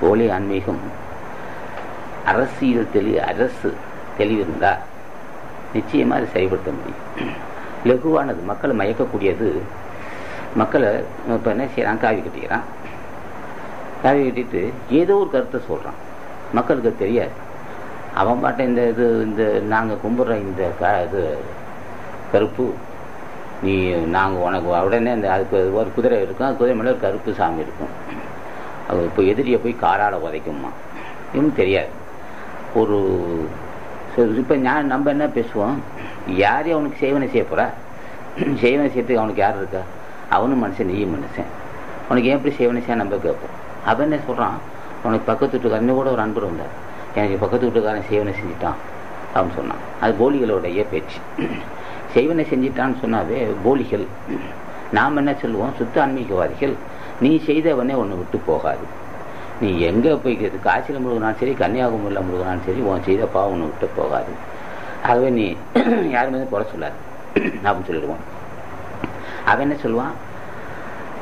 போலி ஆன்மீகம். அரசியல் தெளி அரசு தெளிவிருந்தா நிச்சயமா நிச்சயமாக அதை செயல்படுத்த முடியும். லகுவானது மக்களை மயக்கக்கூடியது. மக்களை இப்போ என்ன செய்யறான்? காவி கட்டிக்கிறான். காவி கட்டிட்டு ஏதோ ஒரு கருத்தை சொல்கிறான் மக்களுக்கு தெரியாது. அவன் பாட்ட இந்த இது இந்த நாங்கள் கும்பிட்ற இந்த இது கருப்பு நீ நாங்கள் உனக்கு உடனே இந்த அதுக்கு ஒரு குதிரை இருக்கும். குதிரை மேலே ஒரு கருப்பு சாமி இருக்கும். அது இப்போ எதிரியை போய் காராட உதைக்குமா இன்னும் தெரியாது. ஒரு இப்போ ஞான் நம்ம என்ன பேசுவோம்? யாரையும் அவனுக்கு சேவனை செய்ய போகிறா சேவனை செய்யறதுக்கு அவனுக்கு யார் இருக்கா? அவனும் மனுஷன் நீயும் மனுஷன். உனக்கு ஏன் எப்படி சேவனை செய்ய நம்ம கேட்போம்? அவன் என்ன சொல்கிறான் உனக்கு பக்கத்து வீட்டுக்காரன் கூட ஒரு அன்பர் வந்தார். எனக்கு பக்கத்து வீட்டுக்காரன் சேவனை செஞ்சுட்டான் அப்படின்னு சொன்னான். அது போலிகளுடைய பேச்சு. செய்வனை செஞ்சிட்டான்னு சொன்னாவே போலிகள். நாம் என்ன சொல்லுவோம்? சுத்த ஆன்மீகவாதிகள். நீ செய்தவனே ஒன்று விட்டு போகாது. நீ எங்கே போய் காசியில் முழுகினாலும் சரி கன்னியாகுமரியில் முழுகினாலும் சரி உன் செய்த பாவம் ஒன்று விட்டு போகாது. ஆகவே நீ யாருமே குறை சொல்லாது. அப்படின்னு சொல்லிடுவோம் அவன் என்ன சொல்லுவான்?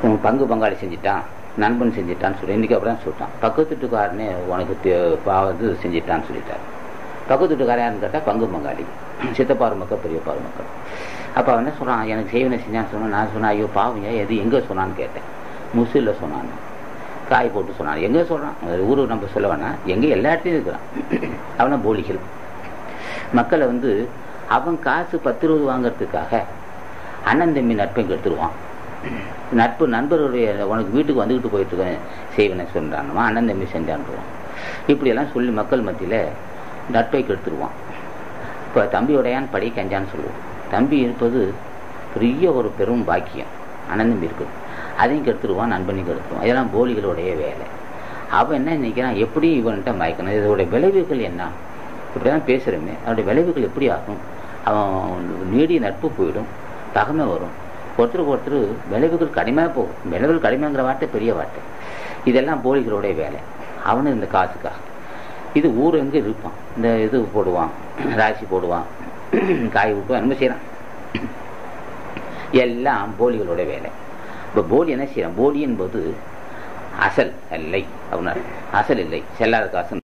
உன் பங்கு பங்காளி செஞ்சிட்டான் நண்பன் செஞ்சிட்டான்னு சொல்லி இன்றைக்கி சொல்லிட்டான். பக்கத்து வீட்டுக்காரனே உனக்கு பாவது செஞ்சிட்டான்னு சொல்லிட்டார். பக்கத்து வீட்டுக்காரன் யாருன்னு கேட்டால் பங்கு பங்காளி. சித்தப்பாரு மக்கள் பெரியப்பாரு மக்கள். அப்போ அவன் என்ன சொல்கிறான் எனக்கு செய்வனை செஞ்சான்னு சொன்னான் நான் சொன்னேன் ஐயோ பாவம் எது எங்கே சொன்னான்னு கேட்டேன். முசிலில் சொன்னான் காய் போட்டு சொன்னான் எங்கே சொல்கிறான் ஊர் நம்ம சொல்ல வேணாம் எங்கே எல்லா இடத்துலையும் இருக்கிறான். அவனை போலிகள். மக்களை வந்து அவன் காசு பத்து ரூபா வாங்கிறதுக்காக அண்ணன் தம்பி நட்பை கெடுத்துருவான் நட்பு நண்பருடைய உனக்கு வீட்டுக்கு வந்துக்கிட்டு போயிட்டு இருக்கேன் செய்வனை சொல்கிறான்மா அண்ணன் தம்பி செஞ்சான்ருவான் இப்படியெல்லாம் சொல்லி மக்கள் மத்தியில் நட்பை கெடுத்துருவான் இப்போ தம்பியோடையான் படி கஞ்சான்னு சொல்லுவோம். தம்பி இருப்பது பெரிய ஒரு பெரும் பாக்கியம். அனந்தம் இருக்குது அதையும் கெடுத்துருவான் நண்பனையும் கெடுத்துருவான். இதெல்லாம் போலிகளுடைய வேலை. அவன் என்ன நினைக்கிறான்? எப்படி இவன்கிட்ட மயக்கணும். இதோடைய விளைவுகள் என்ன? இப்படி தான் பேசுகிறோமே அதோடைய விளைவுகள் எப்படி ஆகும்? அவன் நீடிய நட்பு போயிடும். தகமை வரும். ஒருத்தருக்கு ஒருத்தர் விளைவுகள் கடுமையாக போகும். விளைவுகள் கடுமைங்கிற வார்த்தை பெரிய வார்த்தை. இதெல்லாம் போலிகளுடைய வேலை. அவனு இந்த காசுக்காக. இது ஊர் எங்கே இருப்பான். இந்த இது போடுவான். ராசி போடுவான். காய் விட்டுவான் என்ன செய்கிறான் எல்லாம் போலிகளோட வேலை. இப்போ போலி என்ன செய்யறான்? போலி என்பது அசல் இல்லை. அப்படின்னா அசல் இல்லை. செல்லாத காசு